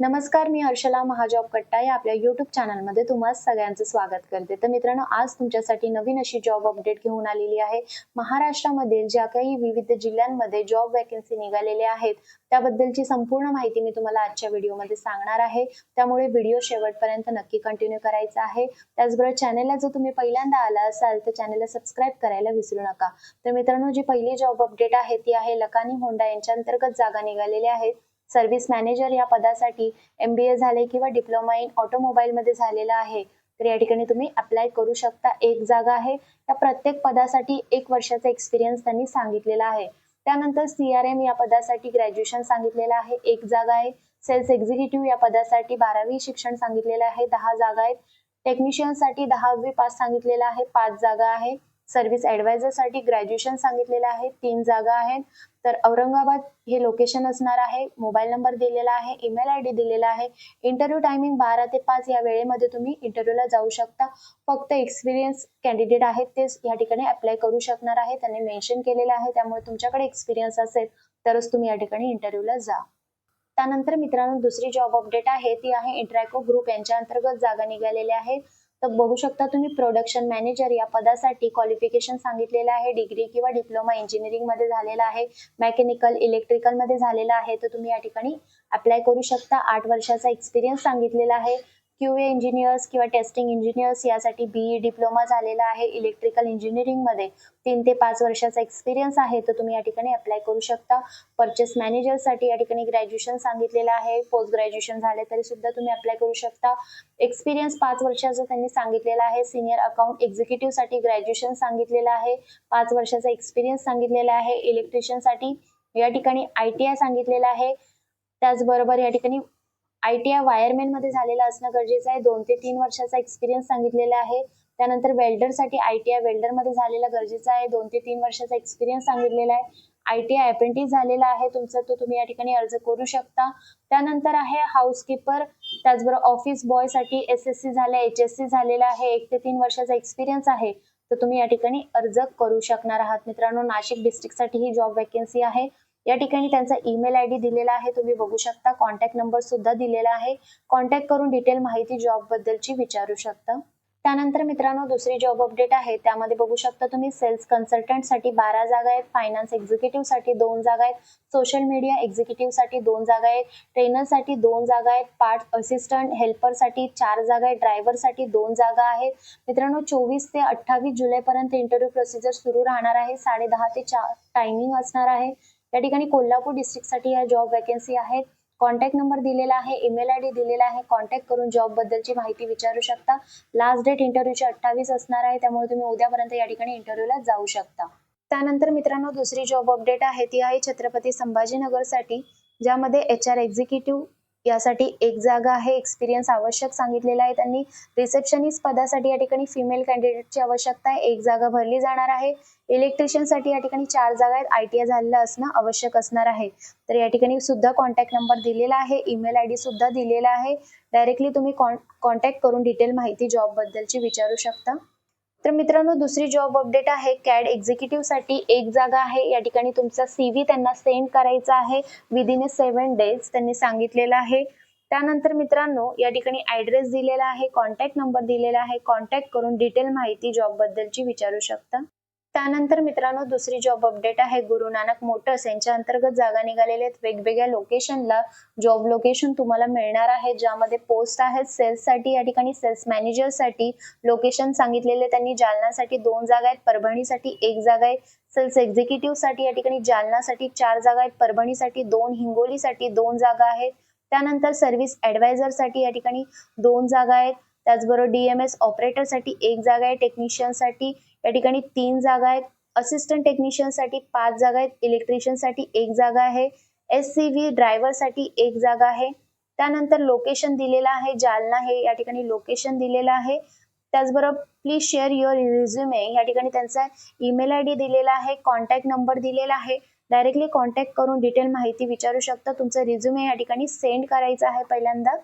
नमस्कार मी हर्षला महाजॉब कट्टा या आपल्या युट्यूब चॅनलमध्ये तुम्हा सगळ्यांचं स्वागत करते. तर मित्रांनो आज तुमच्यासाठी नवीन अशी जॉब अपडेट घेऊन आलेली आहे. महाराष्ट्रामधील ज्या काही विविध जिल्ह्यांमध्ये जॉब वॅकन्सी निघालेल्या आहेत त्याबद्दलची संपूर्ण माहिती मी तुम्हाला आजच्या व्हिडिओमध्ये सांगणार आहे. त्यामुळे व्हिडिओ शेवटपर्यंत नक्की कंटिन्यू करायचा आहे. त्याचबरोबर चॅनेलला जर तुम्ही पहिल्यांदा आला असाल तर चॅनेलला सबस्क्राईब करायला विसरू नका. तर मित्रांनो जी पहिली जॉब अपडेट आहे ती आहे लकानी होंडा यांच्या अंतर्गत जागा निघालेल्या आहेत. सर्व्हिस मॅनेजर या पदासाठी एम बी ए झाले किंवा डिप्लोमा इन ऑटोमोबाईल मध्ये झालेला आहे. तर या ठिकाणी तुम्ही अप्लाय करू शकता. एक जागा आहे. या प्रत्येक पदासाठी एक वर्षाचा एक्सपिरियन्स त्यांनी सांगितलेला आहे. त्यानंतर सी आर एम या पदासाठी ग्रॅज्युएशन सांगितलेलं आहे. एक जागा आहे. सेल्स एक्झिक्युटिव्ह या पदासाठी बारावी शिक्षण सांगितलेलं आहे. दहा जागा आहेत. टेक्निशियनसाठी दहावी पास सांगितलेलं आहे. पाच जागा आहे. सर्व्हिस ऍडवायझरसाठी ग्रॅज्युएशन सांगितलेलं आहे. तीन जागा आहेत. तर औरंगाबाद हे लोकेशन असणार आहे. मोबाईल नंबर दिलेला आहे. ईमेल आय डी दिलेला आहे. इंटरव्ह्यू टायमिंग बारा ते पाच या वेळेमध्ये तुम्ही इंटरव्ह्यूला जाऊ शकता. फक्त एक्सपिरियन्स कॅन्डिडेट आहेत तेच या ठिकाणी अप्लाय करू शकणार आहे. त्यांनी मेन्शन केलेलं आहे. त्यामुळे तुमच्याकडे एक्सपिरियन्स असेल तरच तुम्ही या ठिकाणी इंटरव्ह्यूला जा. त्यानंतर मित्रांनो दुसरी जॉब अपडेट आहे. ती आहे इंट्रॅको ग्रुप यांच्या अंतर्गत जागा निघालेल्या आहेत. तर बघू शकता तुम्ही प्रोडक्शन मॅनेजर या पदासाठी क्वालिफिकेशन सांगितलेलं आहे. डिग्री किंवा डिप्लोमा इंजिनिअरिंगमध्ये झालेला आहे. मेकॅनिकल इलेक्ट्रिकलमध्ये झालेला आहे. तर तुम्ही या ठिकाणी अप्लाय करू शकता. आठ वर्षाचा एक्सपिरियन्स सांगितलेला आहे. क्यू इंजिनियर्स किंवा टेस्टिंग इंजिनियर्स यासाठी बीई डिप्लोमा झालेला आहे इलेक्ट्रिकल इंजिनिअरिंगमध्ये तीन ते पाच वर्षाचा एक्सपिरियन्स आहे तर तुम्ही या ठिकाणी अप्लाय करू शकता. परचेस मॅनेजरसाठी या ठिकाणी ग्रॅज्युएशन सांगितलेलं आहे. पोस्ट ग्रॅज्युएशन झाले तरी सुद्धा तुम्ही अप्लाय करू शकता. एक्सपिरियन्स पाच वर्षाचा त्यांनी सांगितलेला आहे. सिनियर अकाउंट एक्झिक्युटिव्हसाठी ग्रॅज्युएशन सांगितलेलं आहे. पाच वर्षाचा एक्सपिरियन्स सांगितलेला आहे. इलेक्ट्रिशियनसाठी या ठिकाणी आय टी आय सांगितलेलं आहे. त्याचबरोबर या ठिकाणी आय टी आय वायरमॅनमध्ये झालेला असणं गरजेचं आहे. दोन ते तीन वर्षाचा एक्सपिरियन्स सांगितलेला आहे. त्यानंतर वेल्डरसाठी आय टी आय वेल्डरमध्ये झालेला गरजेचं आहे. दोन ते तीन वर्षाचा एक्सपिरियन्स सांगितलेला आहे. आय टी आय अप्रेंटिस झालेला आहे. तुमचा तो तुम्ही या ठिकाणी अर्ज करू शकता. त्यानंतर आहे हाऊसकीपर त्याचबरोबर ऑफिस बॉयसाठी एस एस सी झाले एच एस सी झालेला आहे. एक ते तीन वर्षाचा एक्सपिरियन्स आहे. तर तुम्ही या ठिकाणी अर्ज करू शकणार आहात मित्रांनो. नाशिक डिस्ट्रिक्टसाठी ही जॉब वॅकन्सी आहे. या ठिकाणी त्यांचा ईमेल आय डी दिलेला आहे. तुम्ही बघू शकता. कॉन्टॅक्ट नंबर सुद्धा दिलेला आहे. कॉन्टॅक्ट करून डिटेल माहिती जॉब बद्दलची विचारू शकता. त्यानंतर मित्रांनो दुसरी जॉब अपडेट आहे. त्यामध्ये बघू शकता तुम्ही सेल्स कन्सल्टंटसाठी बारा जागा आहेत. फायनान्स एक्झिक्युटिव्हसाठी दोन जागा आहेत. सोशल मीडिया एक्झिक्युटिव्हसाठी दोन जागा आहेत. ट्रेनरसाठी दोन जागा आहेत. पार्ट असिस्टंट हेल्परसाठी चार जागा आहेत. ड्रायव्हरसाठी दोन जागा आहेत. मित्रांनो चोवीस ते अठ्ठावीस जुलैपर्यंत इंटरव्ह्यू प्रोसिजर सुरू राहणार आहे. साडे दहा ते चार टायमिंग असणार आहे. या ठिकाणी कोल्हापूर डिस्ट्रिक्टसाठी या जॉब वॅकन्सी आहेत. कॉन्टॅक्ट नंबर दिलेला आहे ईमेल आय डी दिलेला आहे. कॉन्टॅक्ट करून जॉब बद्दलची माहिती विचारू शकता. लास्ट डेट इंटरव्ह्यूची अठ्ठावीस असणार आहे त्यामुळे तुम्ही उद्यापर्यंत या ठिकाणी इंटरव्ह्यूला जाऊ शकता. त्यानंतर मित्रांनो दुसरी जॉब अपडेट आहे. ती आहे छत्रपती संभाजीनगरसाठी ज्यामध्ये एच आर एक्झिक्युटिव्ह यासाठी एक जागा आहे. एक्सपिरियन्स आवश्यक सांगितलेला आहे त्यांनी. रिसेप्शनिस्ट पदासाठी या ठिकाणी फिमेल कॅन्डिडेटची आवश्यकता आहे. एक जागा भरली जाणार आहे. इलेक्ट्रिशियनसाठी या ठिकाणी चार जागा आहेत. आय टी आय झालेलं असणं आवश्यक असणार आहे. तर या ठिकाणी सुद्धा कॉन्टॅक्ट नंबर दिलेला आहे. ईमेल आय डी सुद्धा दिलेला आहे. डायरेक्टली तुम्ही कॉन्टॅक्ट करून डिटेल माहिती जॉब बद्दलची विचारू शकता. तर मित्रांनो दुसरी जॉब अपडेट आहे. कॅड एक्झिक्युटिव्हसाठी एक जागा आहे. या ठिकाणी तुमचा सीव्ही त्यांना सेंड करायचा आहे. विदिन ए सेव्हन डेज त्यांनी सांगितलेलं आहे. त्यानंतर मित्रांनो या ठिकाणी ऍड्रेस दिलेला आहे. कॉन्टॅक्ट नंबर दिलेला आहे. कॉन्टॅक्ट करून डिटेल माहिती जॉब बद्दलची विचारू शकता. त्यानंतर मित्रांनो दुसरी जॉब अपडेट आहे. गुरु नानक मोटर्स यांच्या अंतर्गत जागा निघालेल्या आहेत. वेगवेगळ्या लोकेशनला जॉब लोकेशन तुम्हाला मिळणार आहे. ज्यामध्ये पोस्ट आहेत. सेल्ससाठी या ठिकाणी सेल्स मॅनेजरसाठी लोकेशन सांगितलेले. त्यांनी जालनासाठी दोन जागा आहेत. परभणीसाठी एक जागा आहे. सेल्स एक्झिक्युटिव्हसाठी या ठिकाणी जालनासाठी चार जागा आहेत. परभणीसाठी दोन हिंगोलीसाठी दोन जागा आहेत. त्यानंतर सर्व्हिस ऍडवायझरसाठी या ठिकाणी दोन जागा आहेत. त्याचबरोबर डीएमएस ऑपरेटरसाठी एक जागा आहे टेक्निशियनसाठी. या ठिकाणी तीन जागा आहेत. असिस्टंट टेक्निशियनसाठी पाच जागा आहेत. इलेक्ट्रिशियनसाठी एक जागा आहे. एस सी व्ही ड्रायव्हरसाठी एक जागा आहे. त्यानंतर लोकेशन दिलेलं आहे जालना हे या ठिकाणी लोकेशन दिलेलं आहे. त्याचबरोबर प्लीज शेअर युअर रिझ्युमे या ठिकाणी त्यांचा ईमेल आय डी दिलेला आहे कॉन्टॅक्ट नंबर दिलेला आहे. डायरेक्टली कॉन्टॅक्ट करून डिटेल माहिती विचारू शकता. तुमचं रिझ्युमे या ठिकाणी सेंड करायचं आहे पहिल्यांदा.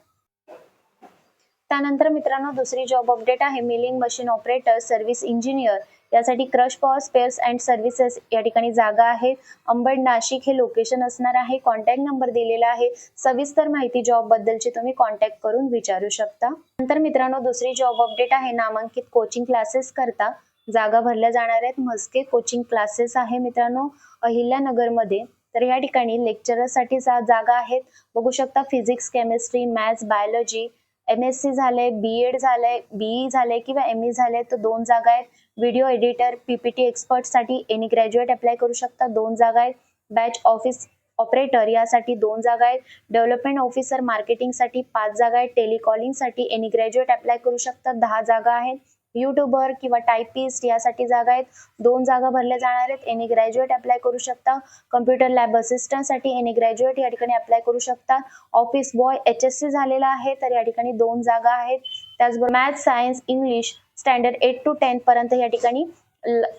त्यानंतर मित्रांनो दुसरी जॉब अपडेट आहे. Milling machine operator service engineer यासाठी crush power spares and services या ठिकाणी जागा आहे. अंबड नाशिक हे लोकेशन असणार आहे. कॉन्टॅक्ट नंबर दिलेला आहे. सविस्तर माहिती जॉब बद्दलची तुम्ही कॉन्टॅक्ट करून विचारू शकता. नंतर मित्रांनो दुसरी जॉब अपडेट आहे. नामांकित कोचिंग क्लासेस करता. जागा भरल्या जाणार आहेत. मस्के कोचिंग क्लासेस आहे मित्रांनो अहिल्यानगरमध्ये. तर या ठिकाणी लेक्चरर्ससाठी जा जागा आहेत. बघू शकता physics chemistry maths biology M S C झालंय बी एड झालंय बीई झालंय किंवा एम ई झालंय तर दोन जागा आहेत. व्हिडिओ एडिटर पीपीटी एक्सपर्टसाठी एनी ग्रॅज्युएट अप्लाय करू शकता. दोन जागा आहेत. बॅच ऑफिस ऑपरेटर यासाठी दोन जागा आहेत. डेव्हलपमेंट ऑफिसर मार्केटिंगसाठी पाच जागा आहेत. टेलिकॉलिंगसाठी एनी ग्रॅज्युएट अप्लाय करू शकता. दहा जागा आहेत. युट्यूबर किंवा टायपिस्ट यासाठी जागा आहेत. दोन जागा भरल्या जाणार आहेत. एनी ग्रॅज्युएट अप्लाय करू शकता. कम्प्युटर लॅब असिस्टंटसाठी एनी ग्रॅज्युएट या ठिकाणी अप्लाय करू शकता. Office boy H S C झालेला आहे तर या ठिकाणी दोन जागा आहेत. त्याचबरोबर math science English standard eight to ten पर्यंत या ठिकाणी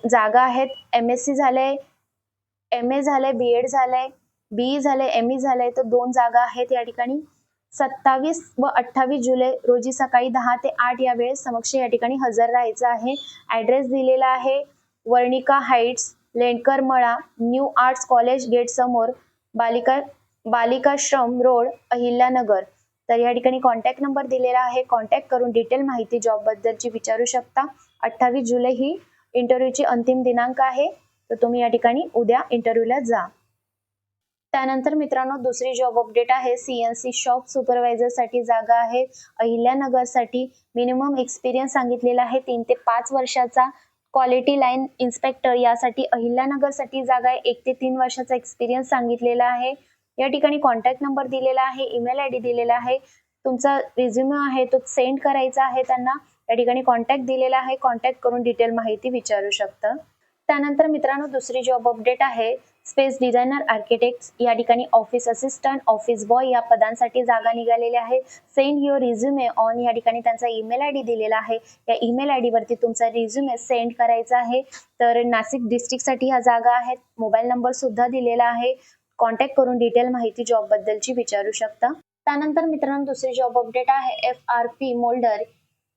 जागा आहेत. एम एस सी झालंय एम ए झालंय बी एड झालंय बीई झालंय एम ई झालंय तर दोन जागा आहेत या ठिकाणी. सत्तावीस व अठ्ठावीस जुलै रोजी सकाळी दहा ते आठ या वेळेस समक्ष या ठिकाणी हजर राहायचं आहे. ऍड्रेस दिलेला आहे. वर्णिका हाईट्स लेंडकर मळा न्यू आर्ट्स कॉलेज गेट समोर बालिका बालिकाश्रम रोड अहिल्यानगर. तर या ठिकाणी कॉन्टॅक्ट नंबर दिलेला आहे. कॉन्टॅक्ट करून डिटेल माहिती जॉब बद्दलची विचारू शकता. अठ्ठावीस जुलै ही इंटरव्ह्यूची अंतिम दिनांक आहे. तर तुम्ही या ठिकाणी उद्या इंटरव्ह्यूला जा. त्यानंतर मित्रांनो दुसरी जॉब अपडेट आहे. सीएनसी शॉप सुपरवायझरसाठी जागा आहे. अहिल्यानगरसाठी मिनिमम एक्सपिरियन्स सांगितलेला आहे. तीन ते पाच वर्षाचा क्वालिटी लाईन इन्स्पेक्टर यासाठी अहिल्यानगरसाठी जागा आहे. एक ते तीन वर्षाचा एक्सपिरियन्स सांगितलेला आहे. या ठिकाणी कॉन्टॅक्ट नंबर दिलेला आहे. ईमेल आय डी दिलेला आहे. तुमचा रिझ्युमे आहे तो सेंड करायचा आहे त्यांना. या ठिकाणी कॉन्टॅक्ट दिलेला आहे. कॉन्टॅक्ट करून डिटेल माहिती विचारू शकता. त्यानंतर मित्रांनो दुसरी जॉब अपडेट आहे. स्पेस डिझायनर आर्किटेक्ट या ठिकाणी ऑफिस असिस्टंट ऑफिस बॉय या पदांसाठी जागा निघालेल्या आहे सेंड युअर रिझ्युमे ऑन या ठिकाणी त्यांचा ईमेल आय डी दिलेला आहे. या ईमेल आय डीवरती तुमचा रिझ्युमे सेंड करायचा आहे. तर नाशिक डिस्ट्रिक्टसाठी ह्या जागा आहेत मोबाईल नंबर सुद्धा दिलेला आहे. कॉन्टॅक्ट करून डिटेल माहिती जॉब बद्दलची विचारू शकता. त्यानंतर मित्रांनो दुसरी जॉब अपडेट आहे. एफ आर पी मोल्डर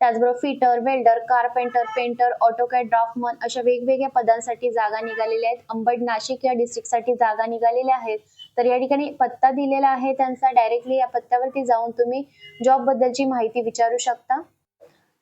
त्याचबरोबर fitter welder carpenter painter AutoCAD draftsman अशा वेगवेगळ्या पदांसाठी जागा निघालेल्या आहेत. अंबड नाशिक या डिस्ट्रिक्टसाठी जागा निघालेल्या आहेत. तर या ठिकाणी पत्ता दिलेला आहे त्यांचा. डायरेक्टली या पत्त्यावरती जाऊन तुम्ही जॉब बद्दलची माहिती विचारू शकता.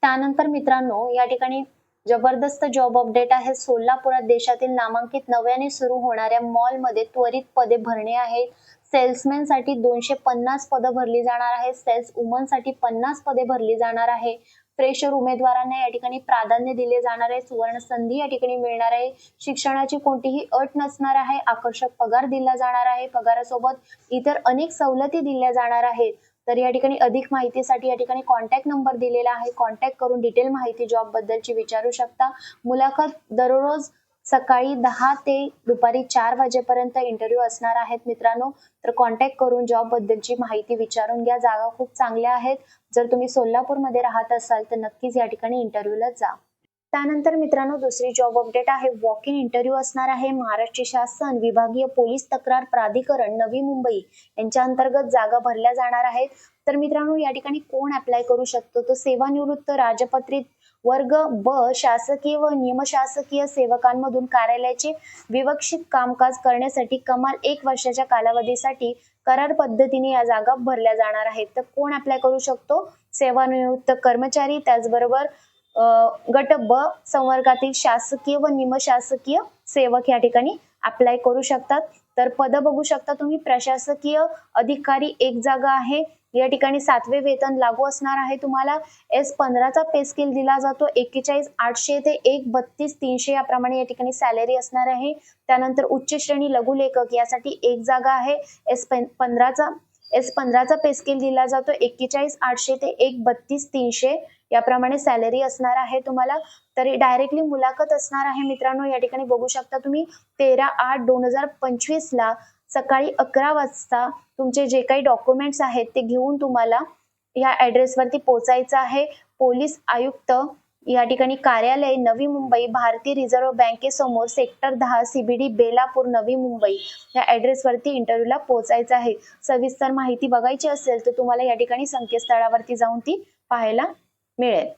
त्यानंतर मित्रांनो या ठिकाणी जबरदस्त जॉब अपडेट आहे. सोलापुरात देशातील नामांकित नव्याने सुरू होणाऱ्या मॉलमध्ये त्वरित पदे भरणे आहेत सेल्समॅनसाठी दोनशे पन्नास पदं भरली जाणार आहेत. सेल्स वुमनसाठी पन्नास पदे भरली जाणार आहे. फ्रेशर उमेदवारांना या ठिकाणी प्राधान्य दिले जाणार आहे. सुवर्ण संधी या ठिकाणी मिळणार आहे. शिक्षणाची कोणतीही अट नसणार आहे. आकर्षक पगार दिला जाणार आहे. पगारासोबत इतर अनेक सवलती दिल्या जाणार आहेत. तर या ठिकाणी अधिक माहितीसाठी या ठिकाणी कॉन्टॅक्ट नंबर दिलेला आहे. कॉन्टॅक्ट करून डिटेल माहिती जॉब बद्दलची विचारू शकता. मुलाखत दररोज सकाळी दहा ते दुपारी चार वाजेपर्यंत इंटरव्ह्यू असणार आहेत मित्रांनो. तर कॉन्टॅक्ट करून जॉब बद्दलची माहिती विचारून घ्या. जागा खूप चांगल्या आहेत. जर तुम्ही सोलापूरमध्ये राहत असाल तर नक्कीच या ठिकाणी इंटरव्ह्यूला जा. त्यानंतर मित्रांनो दुसरी जॉब अपडेट आहे. वॉक इन इंटरव्ह्यू असणार आहे. महाराष्ट्र शासन विभागीय पोलीस तक्रार प्राधिकरण नवी मुंबई यांच्या अंतर्गत जागा भरल्या जाणार आहेत. तर मित्रांनो या ठिकाणी कोण अप्लाय करू शकतो? तो सेवानिवृत्त राजपत्रित वर्ग ब शासकीय व निमशासकीय सेवकांमधून कार्यालयाचे विवक्षित कामकाज करण्यासाठी कमाल एक वर्षाच्या कालावधीसाठी करार पद्धतीने या जागा भरल्या जाणार आहेत. तर कोण अप्लाय करू शकतो? सेवानिवृत्त कर्मचारी त्याचबरोबर गट ब संवर्गातील शासकीय व निमशासकीय सेवक या ठिकाणी अप्लाय करू शकतात. तर पद बघू शकता तुम्ही. प्रशासकीय अधिकारी एक जागा आहे. या ठिकाणी सातवे वेतन लागू असणार आहे. तुम्हाला एस पंधराचा पे स्केल दिला जातो. एक्केचाळीस आठशे ते एक बत्तीस तीनशे याप्रमाणे या ठिकाणी सॅलरी असणार आहे. त्यानंतर उच्च श्रेणी लघुलेखक यासाठी एक जागा आहे. एस पंधराचा एस पंधराचा पे स्केल दिला जातो. एक्केचाळीस आठशे ते एक बत्तीस तीनशे याप्रमाणे सॅलरी असणार आहे तुम्हाला. तरी डायरेक्टली मुलाखत असणार आहे मित्रांनो. या ठिकाणी बघू शकता तुम्ही तेरा आठ दोन हजार पंचवीस ला सकाळी अकरा वाजता तुमचे जे काही डॉक्युमेंट्स आहेत ते घेऊन तुम्हाला या ऍड्रेसवरती पोचायचं आहे. पोलीस आयुक्त या ठिकाणी कार्यालय नवी मुंबई भारतीय रिझर्व्ह बँकेसमोर सेक्टर दहा सीबीडी बेलापूर नवी मुंबई या ऍड्रेसवरती इंटरव्ह्यूला पोहोचायचं आहे. सविस्तर माहिती बघायची असेल तर तुम्हाला या ठिकाणी संकेतस्थळावरती जाऊन ती पाहायला मिळेल.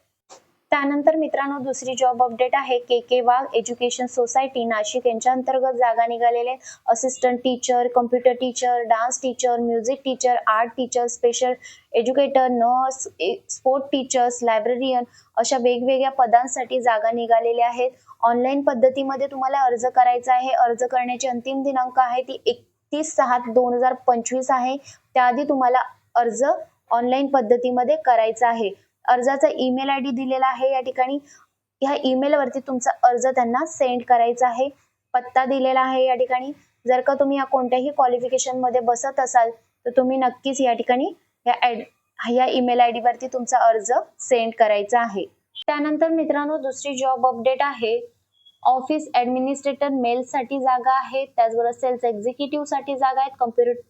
त्यानंतर मित्रांनो दुसरी जॉब अपडेट आहे. K K Wagh education society Nashik यांच्या अंतर्गत जागा निघालेले assistant teacher computer teacher dance teacher music teacher art teacher special educator nurse sport teachers librarian अशा वेगवेगळ्या पदांसाठी जागा निघालेल्या आहेत. ऑनलाईन पद्धतीमध्ये तुम्हाला अर्ज करायचा आहे. अर्ज करण्याची अंतिम दिनांक आहे ती एकतीस सहा दोन हजार पंचवीस आहे. त्याआधी तुम्हाला अर्ज ऑनलाईन पद्धतीमध्ये करायचा आहे. अर्जाचा ईमेल आय डी दिलेला आहे. या ठिकाणी ह्या ईमेलवरती तुमचा अर्ज त्यांना सेंड करायचा आहे. पत्ता दिलेला आहे या ठिकाणी. जर का तुम्ही या कोणत्याही क्वालिफिकेशनमध्ये बसत असाल तर तुम्ही नक्कीच या ठिकाणी या ऍड या ईमेल आय डी वरती तुमचा अर्ज सेंड करायचा आहे. त्यानंतर मित्रांनो दुसरी जॉब अपडेट आहे. ऑफिस ऍडमिनिस्ट्रेटर मेल साठी जागा आहे. त्याचबरोबर सेल्स एक्झिक्युटिव्हसाठी जागा आहेत. कम्प्युटर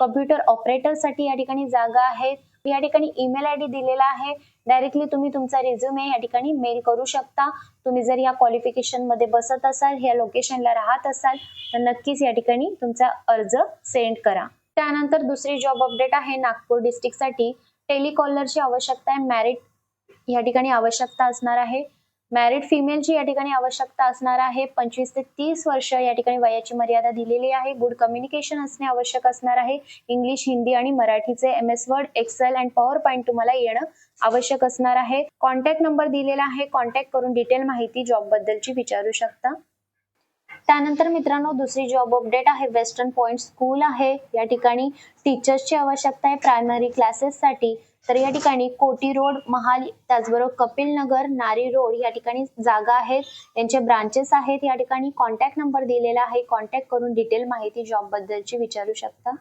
कम्प्युटर ऑपरेटरसाठी या ठिकाणी जागा आहेत या ठिकाणी ईमेल आय डी दिलेला आहे. डायरेक्टली तुम्ही तुमचा रिझ्युमे या ठिकाणी मेल करू शकता. तुम्ही जर या क्वालिफिकेशनमध्ये बसत असाल ह्या लोकेशनला राहत असाल तर नक्कीच या ठिकाणी तुमचा अर्ज सेंड करा. त्यानंतर दुसरी जॉब अपडेट आहे नागपूर डिस्ट्रिक्टसाठी. टेलिकॉलरची आवश्यकता आहे. मॅरिट या ठिकाणी आवश्यकता असणार आहे. मॅरिड फिमेलची या ठिकाणी आवश्यकता असणार आहे. पंचवीस ते तीस वर्ष या ठिकाणी वयाची मर्यादा दिलेली आहे. गुड कम्युनिकेशन असणे आवश्यक असणार आहे. इंग्लिश हिंदी आणि मराठीचे M S word Excel and PowerPoint तुम्हाला येणं आवश्यक असणार आहे. कॉन्टॅक्ट नंबर दिलेला आहे. कॉन्टॅक्ट करून डिटेल माहिती जॉब बद्दलची विचारू शकता. त्यानंतर मित्रांनो दुसरी जॉब अपडेट आहे. वेस्टर्न पॉइंट स्कूल आहे. या ठिकाणी टीचर्सची आवश्यकता आहे. प्रायमरी क्लासेससाठी तर या ठिकाणी कोटी रोड महाल त्याचबरोबर कपिल नगर नारी रोड या ठिकाणी जागा आहेत. त्यांचे ब्रांचेस आहेत. या ठिकाणी कॉन्टॅक्ट नंबर दिलेला आहे. कॉन्टॅक्ट करून डिटेल माहिती जॉब बद्दलची विचारू शकता.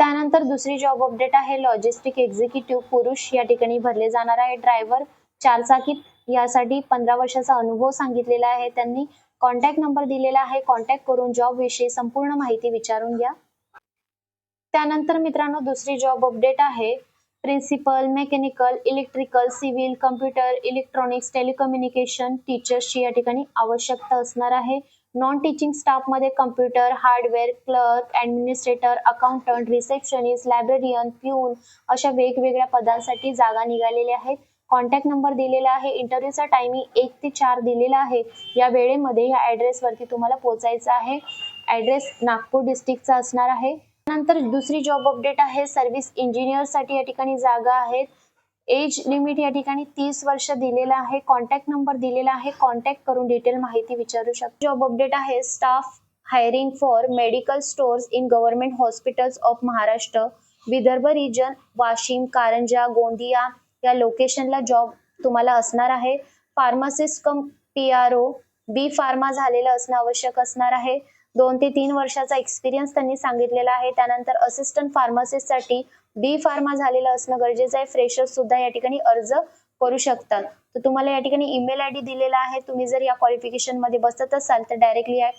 त्यानंतर दुसरी जॉब अपडेट आहे. लॉजिस्टिक एक्झिक्युटिव्ह पुरुष या ठिकाणी भरले जाणार आहे. ड्रायव्हर चारचाकी यासाठी पंधरा वर्षाचा अनुभव सांगितलेला आहे त्यांनी. कॉन्टॅक्ट नंबर दिलेला आहे. कॉन्टॅक्ट करून जॉब विषयी संपूर्ण माहिती विचारून घ्या. त्यानंतर मित्रांनो दुसरी जॉब अपडेट आहे. Principal mechanical electrical civil computer electronics telecommunication टीचर्सची या ठिकाणी आवश्यकता असणार आहे. Non teaching स्टाफमध्ये computer hardware clerk administrator accountant receptionist librarian peon अशा वेगवेगळ्या पदांसाठी जागा निघालेल्या आहेत. कॉन्टॅक्ट नंबर दिलेला आहे. इंटरव्ह्यूचा टायमिंग एक ते चार दिलेला आहे. या वेळेमध्ये या ॲड्रेसवरती तुम्हाला पोचायचं आहे. ॲड्रेस नागपूर डिस्ट्रिक्टचा असणार आहे. त्यानंतर दुसरी जॉब अपडेट आहे. सर्व्हिस इंजिनियरसाठी या ठिकाणी जागा आहेत. एज लिमिट या ठिकाणी तीस वर्ष दिलेला आहे. कॉन्टॅक्ट नंबर दिलेला आहे. कॉन्टॅक्ट करून डिटेल माहिती विचारू शकतो. जॉब अपडेट आहे. Staff hiring for medical stores in government hospitals of Maharashtra Vidarbha region Washim Karanja Gondia या लोकेशनला जॉब तुम्हाला असणार आहे. Pharmacist cum P R O B pharma झालेलं असणं आवश्यक असणार आहे. दोन ते तीन वर्षाचा एक्सपिरियन्स त्यांनी सांगितलेला आहे. त्यानंतर असिस्टंट फार्मासिस्टसाठी बी फार्मा झालेलं असणं गरजेचं आहे. फ्रेशर्स सुद्धा या ठिकाणी अर्ज करू शकतात. तर तुम्हाला या ठिकाणी ईमेल आय डी दिलेला आहे. तुम्ही जर या क्वालिफिकेशनमध्ये बसत असाल तर डायरेक्टली या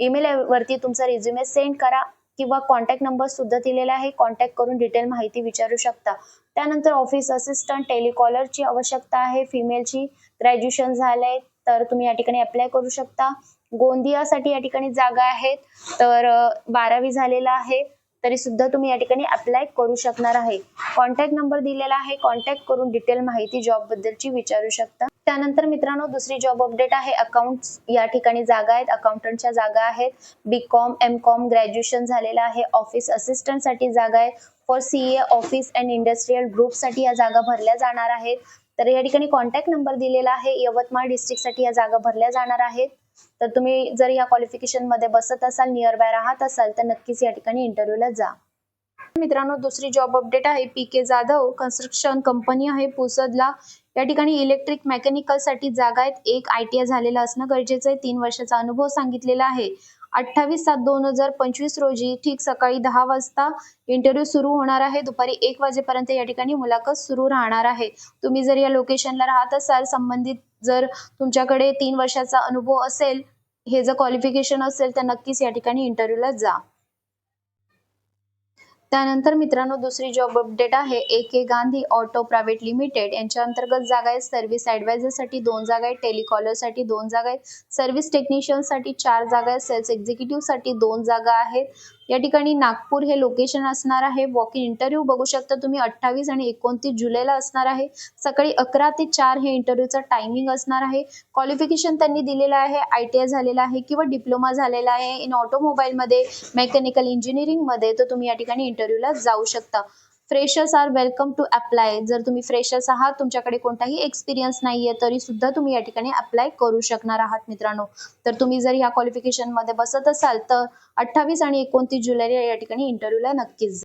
ईमेल वरती तुमचा रिझ्युमे सेंड करा किंवा कॉन्टॅक्ट नंबर सुद्धा दिलेला आहे. कॉन्टॅक्ट करून डिटेल माहिती विचारू शकता. त्यानंतर ऑफिस असिस्टंट टेलिकॉलरची आवश्यकता आहे. फिमेलची ग्रॅज्युएशन झालंय. तर तुम्ही या ठिकाणी अप्लाय करू शकता. गोंदियासाठी या ठिकाणी जागा आहेत. तर बारावी झालेला आहे. तरी सुद्धा तुम्ही या ठिकाणी अप्लाय करू शकणार आहे. कॉन्टॅक्ट नंबर दिलेला आहे. कॉन्टॅक्ट करून डिटेल माहिती जॉब बद्दलची विचारू शकता. त्यानंतर मित्रांनो दुसरी जॉब अपडेट आहे. अकाउंट या ठिकाणी जागा आहेत. अकाउंटंटच्या जागा आहेत. B com M com graduation झालेलं आहे. ऑफिस असिस्टंटसाठी जागा आहे. For CA office and industrial ग्रुपसाठी या जागा भरल्या जाणार आहेत. तर या ठिकाणी कॉन्टॅक्ट नंबर दिलेला आहे. यवतमाळ डिस्ट्रिक्टसाठी या जागा भरल्या जाणार आहेत. तर तुम्ही जर या क्वालिफिकेशनमध्ये बसत असाल नियर बाय राहत असाल तर नक्कीच या ठिकाणी इंटरव्ह्यूला जा. मित्रांनो दुसरी जॉब अपडेट आहे. P K Jadhav construction company आहे पुसदला. या ठिकाणी इलेक्ट्रिक मेकॅनिकलसाठी जागा आहेत. एक आय टी आय झालेला असणं गरजेचं आहे. तीन वर्षाचा अनुभव सांगितलेला आहे. अठ्ठावीस सात दोन हजार पंचवीस रोजी ठीक सकाळी दहा वाजता इंटरव्ह्यू सुरू होणार आहे. दुपारी एक वाजेपर्यंत या ठिकाणी मुलाखत सुरू राहणार आहे. तुम्ही जर या लोकेशनला राहत असाल संबंधित जर तुमच्याकडे तीन वर्षाचा अनुभव असेल हे जर क्वालिफिकेशन असेल तर नक्कीच या ठिकाणी इंटरव्ह्यूला जा. त्यानंतर मित्रांनो दुसरी जॉब अपडेट आहे. A K Gandhi auto private limited यांच्या अंतर्गत जागा आहेत. सर्व्हिस ॲडवायझरसाठी दोन जागा आहेत. टेलिकॉलरसाठी दोन जागा आहेत. सर्व्हिस टेक्निशियनसाठी चार जागा आहेत. सेल्स एक्झिक्युटिव्हसाठी दोन जागा आहेत. या ठिकाणी नागपूर हे लोकेशन असणार आहे. वॉक इन इंटरव्ह्यू बघू शकता तुम्ही. अठ्ठावीस आणि एकोणतीस जुलैला असणार आहे. सकाळी अकरा ते चार हे इंटरव्ह्यूचा टायमिंग असणार आहे. क्वालिफिकेशन त्यांनी दिलेलं आहे. आय टी आय झालेला आहे किंवा डिप्लोमा झालेला आहे. इन ऑटोमोबाईलमध्ये मेकॅनिकल इंजिनिअरिंगमध्ये तर तुम्ही या ठिकाणी इंटरव्ह्यूला जाऊ शकता. Freshers are welcome to apply जर तुम्ही फ्रेशर्स आहात तुमच्याकडे कोणताही एक्सपिरियन्स नाहीये तरी सुद्धा तुम्ही या ठिकाणी अप्लाय करू शकणार आहात मित्रांनो. तर तुम्ही जर या क्वालिफिकेशनमध्ये बसत असाल तर अठ्ठावीस आणि एकोणतीस जुलैला या ठिकाणी इंटरव्ह्यूला नक्कीच